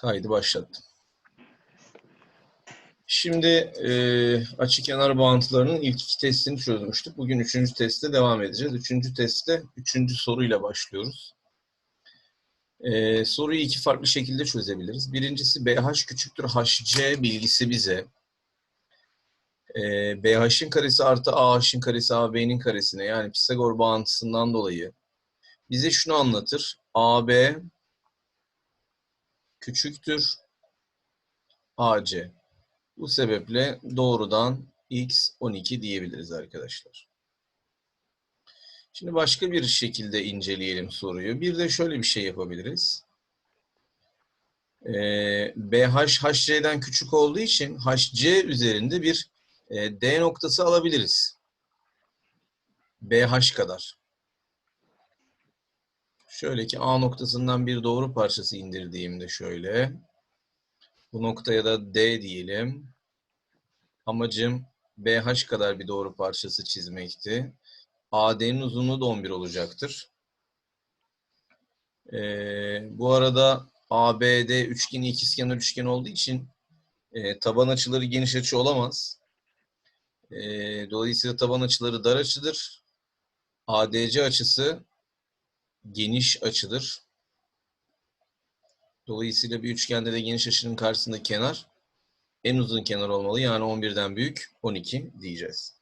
Kaydı başlattım. Şimdi e, açı kenar bağıntılarının ilk iki testini çözmüştük. Bugün üçüncü testte devam edeceğiz. Üçüncü testte üçüncü soruyla başlıyoruz. E, soruyu iki farklı şekilde çözebiliriz. Birincisi BH küçüktür HC bilgisi bize e, BH'in karesi artı AH'in karesi AB'nin karesine yani Pisagor bağıntısından dolayı bize şunu anlatır. AB küçüktür AC. Bu sebeple doğrudan x 12 diyebiliriz arkadaşlar. Şimdi başka bir şekilde inceleyelim soruyu. Bir de şöyle bir şey yapabiliriz. Ee, BH HC'den küçük olduğu için HC üzerinde bir e, D noktası alabiliriz. BH kadar. Şöyle ki A noktasından bir doğru parçası indirdiğimde şöyle. Bu noktaya da D diyelim. Amacım BH kadar bir doğru parçası çizmekti. AD'nin uzunluğu da 11 olacaktır. Ee, bu arada ABD üçgeni ikizkenar üçgen olduğu için e, taban açıları geniş açı olamaz. E, dolayısıyla taban açıları dar açıdır. ADC açısı geniş açıdır. Dolayısıyla bir üçgende de geniş açının karşısında kenar en uzun kenar olmalı. Yani 11'den büyük 12 diyeceğiz.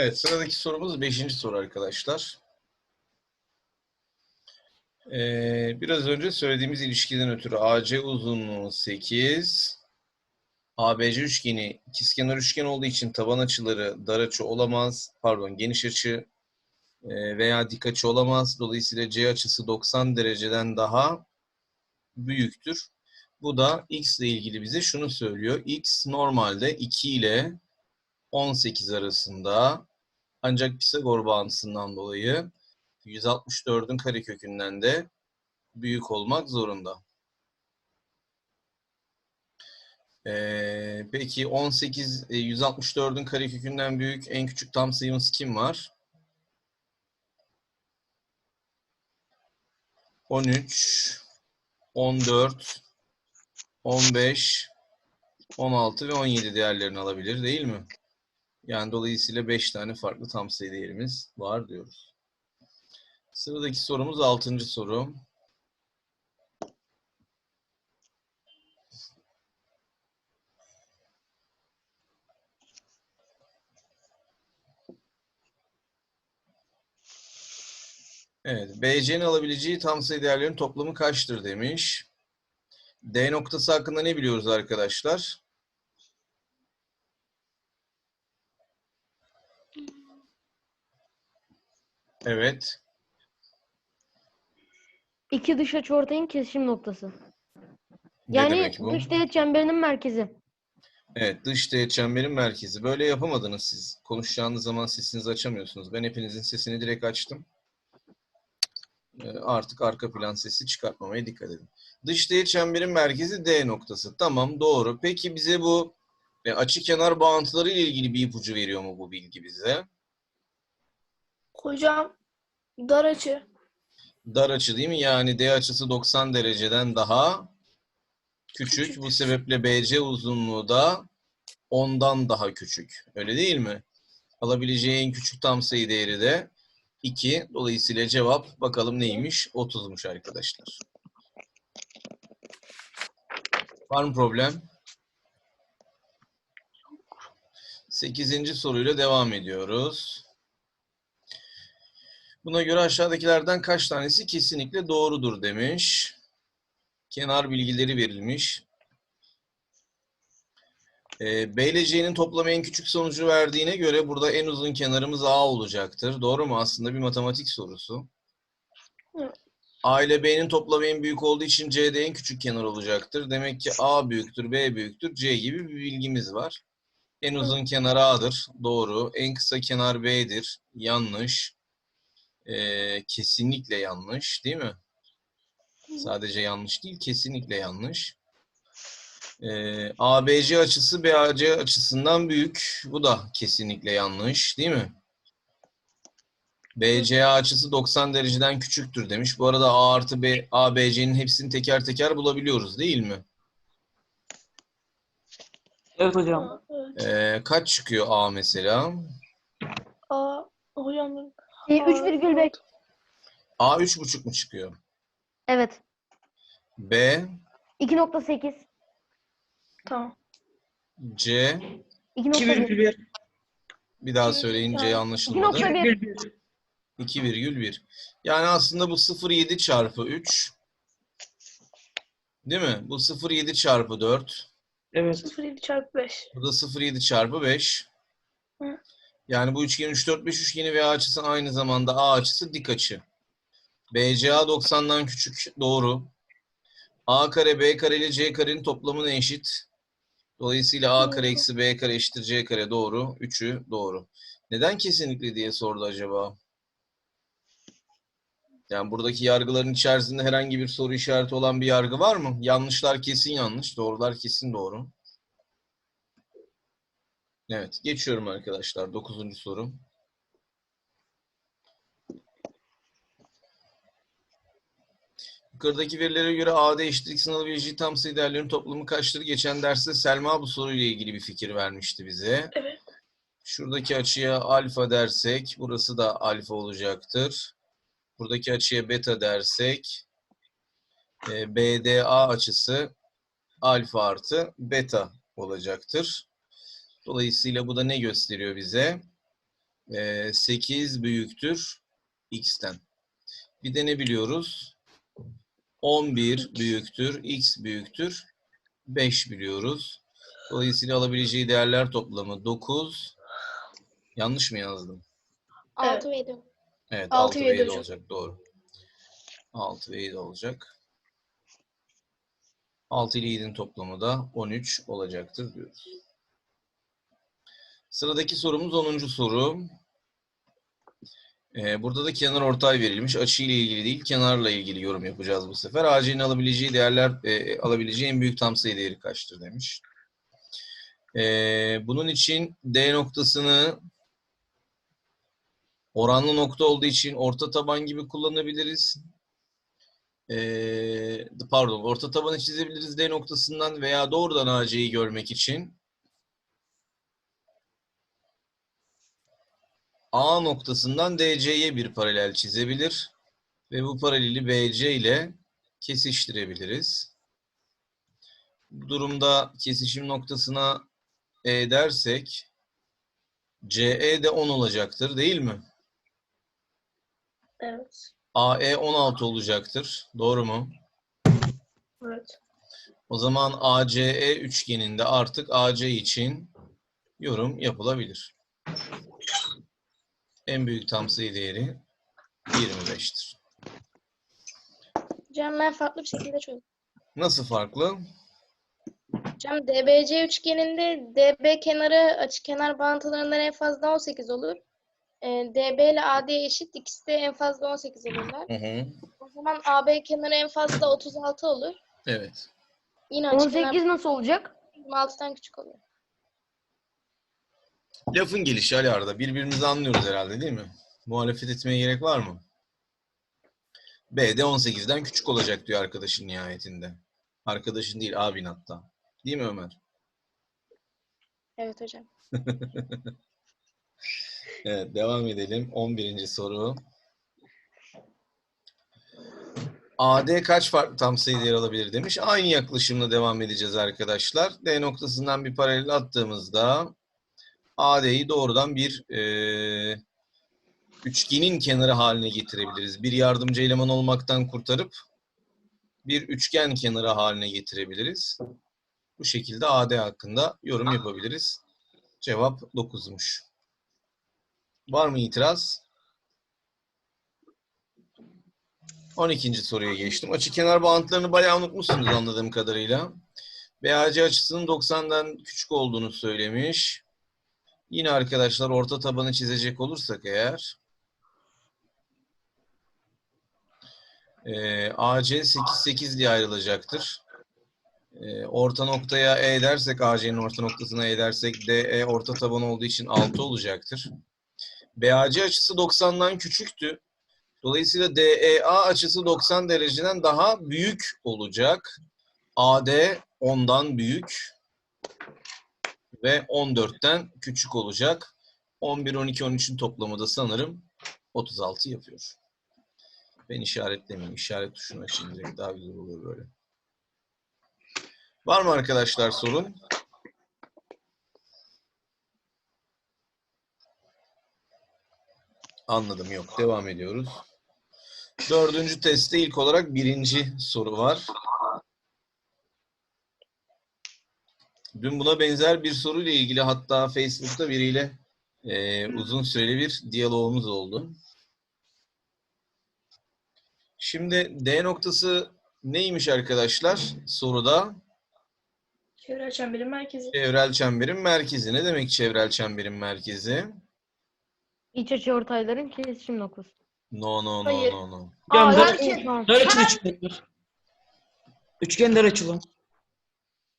Evet, sıradaki sorumuz beşinci soru arkadaşlar. Ee, biraz önce söylediğimiz ilişkiden ötürü AC uzunluğu 8, ABC üçgeni ikizkenar üçgen olduğu için taban açıları dar açı olamaz, pardon geniş açı e, veya dik açı olamaz. Dolayısıyla C açısı 90 dereceden daha büyüktür. Bu da x ile ilgili bize şunu söylüyor. x normalde 2 ile 18 arasında ancak Pisagor bağıntısından dolayı 164'ün karekökünden de büyük olmak zorunda. Ee, peki 18 e, 164'ün karekökünden büyük en küçük tam sayımız kim var? 13 14 15 16 ve 17 değerlerini alabilir değil mi? Yani dolayısıyla 5 tane farklı tam sayı değerimiz var diyoruz. Sıradaki sorumuz 6. soru. Evet, BC'nin alabileceği tam sayı değerlerinin toplamı kaçtır demiş. D noktası hakkında ne biliyoruz arkadaşlar? Evet. İki dış açıortayın kesişim noktası. Ne Yani demek bu? dış teğet çemberinin merkezi. Evet, dış teğet çemberin merkezi. Böyle yapamadınız siz. Konuşacağınız zaman sesinizi açamıyorsunuz. Ben hepinizin sesini direkt açtım. Ee, Artık arka plan sesi çıkartmamaya dikkat edin. Dış teğet çemberin merkezi D noktası. Tamam, doğru. Peki bize bu e, açı kenar bağıntıları ile ilgili bir ipucu veriyor mu bu bilgi bize? Hocam dar açı. Dar açı değil mi? Yani D açısı 90 dereceden daha küçük. Küçük. Bu sebeple BC uzunluğu da ondan daha küçük. Öyle değil mi? Alabileceği en küçük tam sayı değeri de 2. Dolayısıyla cevap bakalım neymiş? 30'muş arkadaşlar. Var mı problem? 8. soruyla devam ediyoruz. Buna göre aşağıdakilerden kaç tanesi kesinlikle doğrudur demiş. Kenar bilgileri verilmiş. Ee, B ile C'nin toplamı en küçük sonucu verdiğine göre burada en uzun kenarımız A olacaktır. Doğru mu? Aslında bir matematik sorusu. A ile B'nin toplamı en büyük olduğu için C'de en küçük kenar olacaktır. Demek ki A büyüktür, B büyüktür, C gibi bir bilgimiz var. En uzun kenar A'dır. Doğru. En kısa kenar B'dir. Yanlış. Ee, kesinlikle yanlış. Değil mi? Sadece yanlış değil, kesinlikle yanlış. Ee, ABC açısı BAC açısından büyük. Bu da kesinlikle yanlış, değil mi? BCA açısı 90 dereceden küçüktür demiş. Bu arada A artı B, ABC'nin hepsini teker teker bulabiliyoruz, değil mi? Evet hocam. Ee, kaç çıkıyor A mesela? Aa, hocam E, Aa, 3,5. A 3,5 mu çıkıyor? Evet. B, 2.8. tamam. C, 2.1. 2,1. bir daha söyleyince tamam. anlaşılmadı. 2.1. 2,1. Yani aslında bu 0,7 çarpı 3. Değil mi? Bu 0,7 çarpı 4. Evet. 0,7 çarpı 5. Bu da 0,7 çarpı 5. Hı. Yani bu üçgen 3, 4, 5 üçgeni ve açısı aynı zamanda A açısı dik açı. BCA 90'dan küçük. Doğru. A kare B kare ile C karenin toplamına eşit. Dolayısıyla A kare eksi B kare eşittir C kare doğru. Üçü doğru. Neden kesinlikle diye sordu acaba? Yani buradaki yargıların içerisinde herhangi bir soru işareti olan bir yargı var mı? Yanlışlar kesin yanlış, doğrular kesin doğru. Evet, geçiyorum arkadaşlar. Dokuzuncu soru. Yukarıdaki verilere göre AD eşitlik x'in alabileceği tam sayı değerlerinin toplamı kaçtır? Geçen derste Selma bu soruyla ilgili bir fikir vermişti bize. Evet. Şuradaki açıya alfa dersek, burası da alfa olacaktır. Buradaki açıya beta dersek, e, BDA açısı alfa artı beta olacaktır. Dolayısıyla bu da ne gösteriyor bize? E, 8 büyüktür x'ten. Bir de ne biliyoruz? 11 büyüktür, x büyüktür, 5 biliyoruz. Dolayısıyla alabileceği değerler toplamı 9. Yanlış mı yazdım? 6 ve 7. Evet, Altı 6 ve ve yedi 7 hocam. olacak. Doğru. 6 ve 7 olacak. 6 ile 7'nin toplamı da 13 olacaktır diyoruz. Sıradaki sorumuz 10. soru. Ee, burada da kenar ortay verilmiş. Açı ile ilgili değil, kenarla ilgili yorum yapacağız bu sefer. AC'nin alabileceği değerler, e, alabileceği en büyük tam sayı değeri kaçtır demiş. Ee, bunun için D noktasını oranlı nokta olduğu için orta taban gibi kullanabiliriz. Ee, pardon, orta tabanı çizebiliriz D noktasından veya doğrudan AC'yi görmek için A noktasından DC'ye bir paralel çizebilir ve bu paraleli BC ile kesiştirebiliriz. Bu durumda kesişim noktasına E dersek CE de 10 olacaktır değil mi? Evet. AE 16 olacaktır. Doğru mu? Evet. O zaman ACE üçgeninde artık AC için yorum yapılabilir. En büyük tam sayı değeri 25'tir. Hocam ben farklı bir şekilde çözdüm. Nasıl farklı? Hocam DBC üçgeninde DB kenarı açıkenar bağıntılarından en fazla 18 olur. Ee, DB ile AD eşit. İkisi de en fazla 18 olurlar. Hı hı. O zaman AB kenarı en fazla 36 olur. Evet. Yine açıkenar 18 nasıl olacak? 26'dan küçük oluyor. Lafın gelişi Ali Arda. Birbirimizi anlıyoruz herhalde değil mi? Muhalefet etmeye gerek var mı? B de 18'den küçük olacak diyor arkadaşın nihayetinde. Arkadaşın değil abin hatta. Değil mi Ömer? Evet hocam. Evet, devam edelim. 11. soru. AD kaç farklı tam sayıda yer alabilir demiş. Aynı yaklaşımla devam edeceğiz arkadaşlar. D noktasından bir paralel attığımızda AD'yi doğrudan bir eee, üçgenin kenarı haline getirebiliriz. Bir yardımcı eleman olmaktan kurtarıp bir üçgen kenarı haline getirebiliriz. Bu şekilde AD hakkında yorum yapabiliriz. Cevap 9'muş. Var mı itiraz? 12. soruya geçtim. Açı kenar bağıntılarını bayağı unutmuşsunuz anladığım kadarıyla. BAC açısının 90'dan küçük olduğunu söylemiş. Yine arkadaşlar orta tabanı çizecek olursak eğer e, AC 8 8 diye ayrılacaktır. E, orta noktaya E dersek AC'nin orta noktasına E dersek DE orta taban olduğu için 6 olacaktır. BAC açısı 90'dan küçüktü. Dolayısıyla DEA açısı 90 dereceden daha büyük olacak. AD 10'dan büyük ve 14'ten küçük olacak. 11, 12, 13'ün toplamı da sanırım 36 yapıyor. Ben işaretlemeyeyim. İşaret tuşuna şimdi daha güzel oluyor böyle. Var mı arkadaşlar sorun? Anladım yok. Devam ediyoruz. Dördüncü testte ilk olarak birinci soru var. Dün buna benzer bir soruyla ilgili hatta Facebook'ta biriyle e, uzun süreli bir diyalogumuz oldu. Şimdi D noktası neymiş arkadaşlar soruda? Çevre çemberin merkezi. Çevrel çemberin merkezi. Ne demek çevrel çemberin merkezi? İç açı ortayların kesişim noktası. No no no Hayır. no no. Aa, dar, tamam. dar açılı üçgenler. Üçgen dar açılı.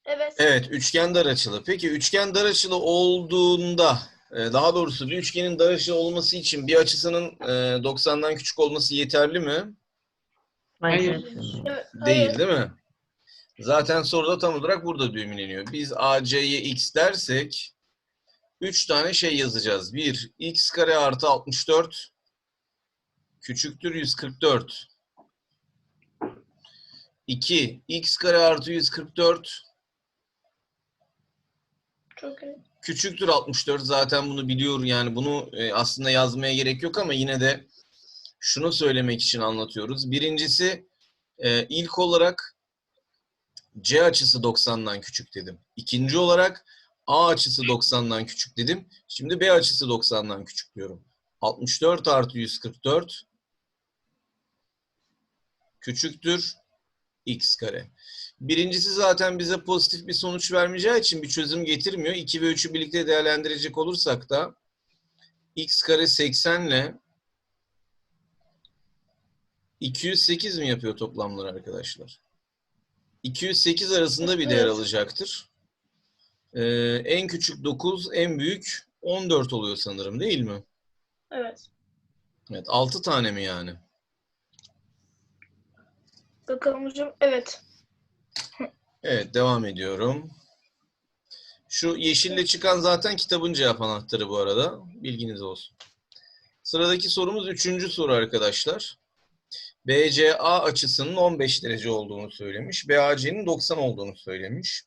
Evet. Evet, üçgen dar açılı. Peki üçgen dar açılı olduğunda, e, daha doğrusu bir üçgenin dar açılı olması için bir açısının e, 90'dan küçük olması yeterli mi? Hayır. Değil, değil mi? Zaten soruda tam olarak burada düğümleniyor. Biz AC'ye x dersek 3 tane şey yazacağız. 1, x kare artı 64 küçüktür 144. 2, x kare artı 144 Çok iyi. küçüktür 64 zaten bunu biliyor yani bunu e, aslında yazmaya gerek yok ama yine de şunu söylemek için anlatıyoruz. Birincisi e, ilk olarak C açısı 90'dan küçük dedim. İkinci olarak A açısı 90'dan küçük dedim. Şimdi B açısı 90'dan küçük diyorum. 64 artı 144 küçüktür x kare. Birincisi zaten bize pozitif bir sonuç vermeyeceği için bir çözüm getirmiyor. 2 ve 3'ü birlikte değerlendirecek olursak da x kare 80 ile 208 mi yapıyor toplamları arkadaşlar? 208 arasında bir değer alacaktır. Ee, en küçük 9, en büyük 14 oluyor sanırım değil mi? Evet. Evet, 6 tane mi yani? Bakalım hocam. Evet. Evet, devam ediyorum. Şu yeşille çıkan zaten kitabın cevap anahtarı bu arada. Bilginiz olsun. Sıradaki sorumuz üçüncü soru arkadaşlar. BCA açısının 15 derece olduğunu söylemiş. BAC'nin 90 olduğunu söylemiş.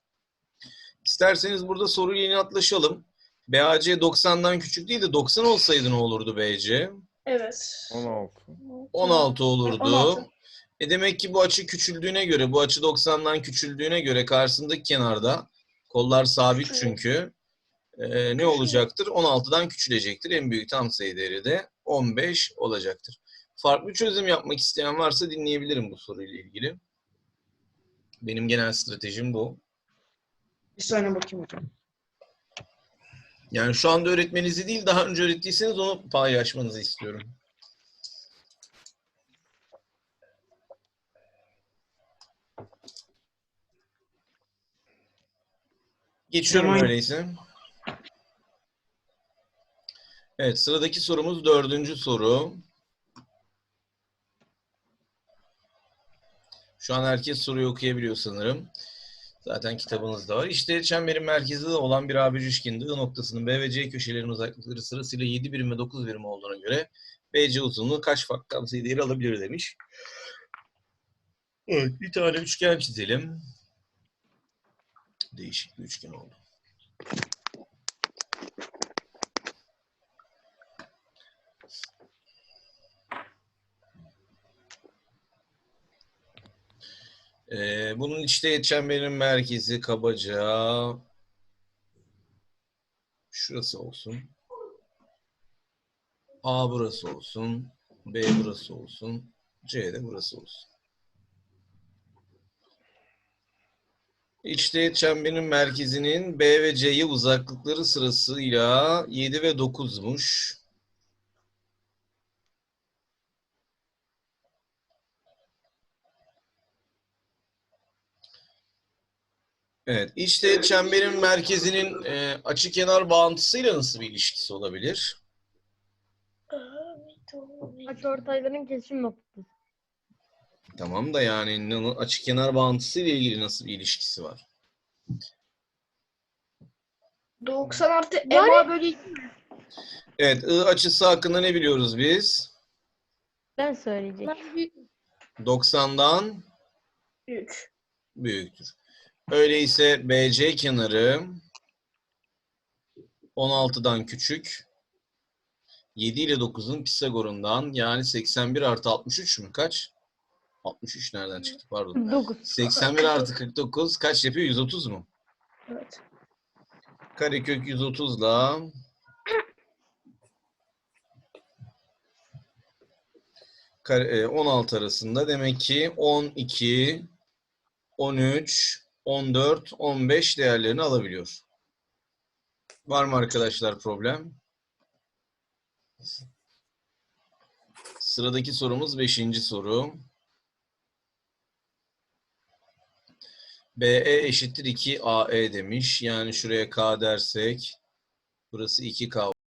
İsterseniz burada soruyla inatlaşalım. BAC 90'dan küçük değil de 90 olsaydı ne olurdu BC? Evet. 16. 16 olurdu. 16. E demek ki bu açı küçüldüğüne göre, bu açı 90'dan küçüldüğüne göre karşısındaki kenarda kollar sabit çünkü e, ne olacaktır? 16'dan küçülecektir. En büyük tam sayı değeri de 15 olacaktır. Farklı çözüm yapmak isteyen varsa dinleyebilirim bu soruyla ilgili. Benim genel stratejim bu. Bir saniye bakayım hocam. Yani şu anda öğretmenizi değil, daha önce öğrettiyseniz onu paylaşmanızı istiyorum. Geçiyorum Tamam. öyleyse. Evet, sıradaki sorumuz dördüncü soru. Şu an herkes soruyu okuyabiliyor sanırım. Zaten kitabınızda var. İşte çemberin merkezinde olan bir ABC I noktasının B ve C köşelerinin uzaklıkları sırasıyla 7 birim ve 9 birim olduğuna göre BC uzunluğu kaç katsayı değeri alabilir demiş. Evet, bir tane üçgen çizelim. Değişik bir üçgen oldu. Ee, bunun içte çemberin merkezi kabaca şurası olsun. A burası olsun. B burası olsun. C de burası olsun. İçte çemberin merkezinin B ve C'ye uzaklıkları sırasıyla 7 ve 9'muş. Evet, işte çemberin merkezinin e, açıkenar bağıntısıyla nasıl bir ilişkisi olabilir? Açıortayların kesişim noktası. Tamam da yani n- açıkenar bağıntısı ile ilgili nasıl bir ilişkisi var? 90 artı Yani- MA bölü 2 Evet, I açısı hakkında ne biliyoruz biz? Ben söyleyecek. Bunlar büyük 90'dan büyük. büyüktür. Öyleyse BC kenarı 16'dan küçük. 7 ile 9'un Pisagor'undan yani 81 artı 63 mü? Kaç? 63 nereden çıktı pardon. 9. 81 artı 49 kaç yapıyor? 130 mu? Evet. Karekök 130'la kare- e, 16 arasında demek ki 12, 13, 14, 15 değerlerini alabiliyor. Var mı arkadaşlar problem? Sıradaki sorumuz 5. soru. BE eşittir 2 AE demiş. Yani şuraya K dersek burası 2K